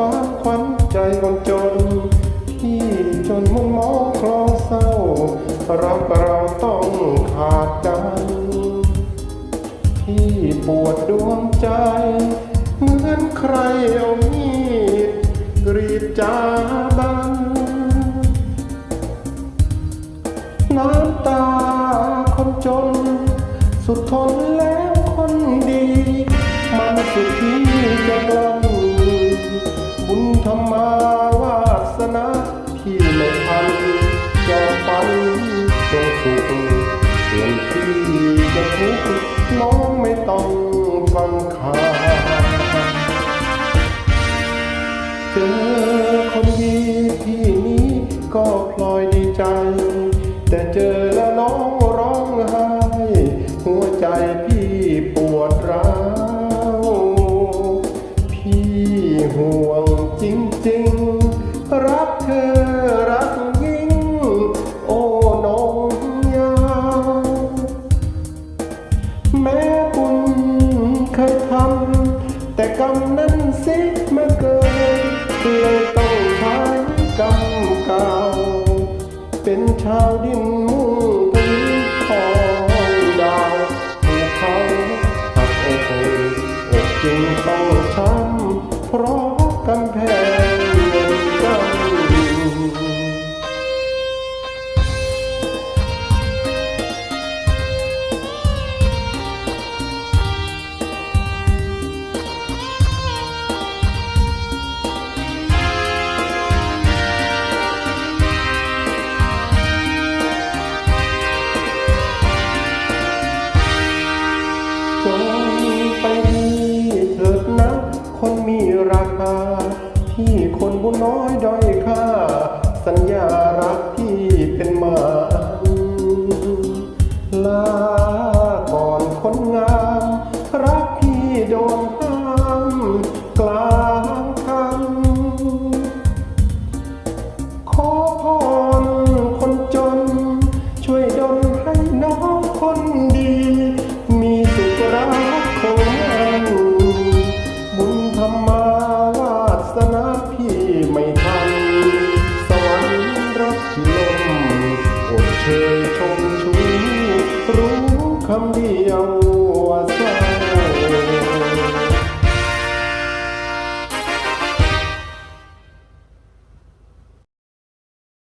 ฟ้าขวัญใจคนจน ที่จนมุนมองคลองเศร้า รักเราต้องขาดกัน ที่ปวดดวงใจ เหมือนใครเอามีดกรีดจาบันน้ำตาคนจน สุดทนแล้วคนดี มันสุดที่จะกลั้น รรมาวาสนาที่ไม่ทันจอปันจงสุขส่วนที่จะทุกข์น้องไม่ต้องฟังข่าวเจอคนดีที่นี้ก็พลอยดีใจ แต่เจอแล้ว จริงๆ รักเธอรักยิ่ง โอ้น้องยาแม้บุญเคยทำแต่กรรมนั้นสิมาเกินเลยต้องใช้กรรมเก่า เป็นชาวดิน จงไปดีเถิดนะ คนมีราคา ที่คนบุญน้อยด้อยค่า สัญญารักที่เป็นมาลาก่อนคนงาม รักพี่โดนห้ามกลา คำเดียวว่าสา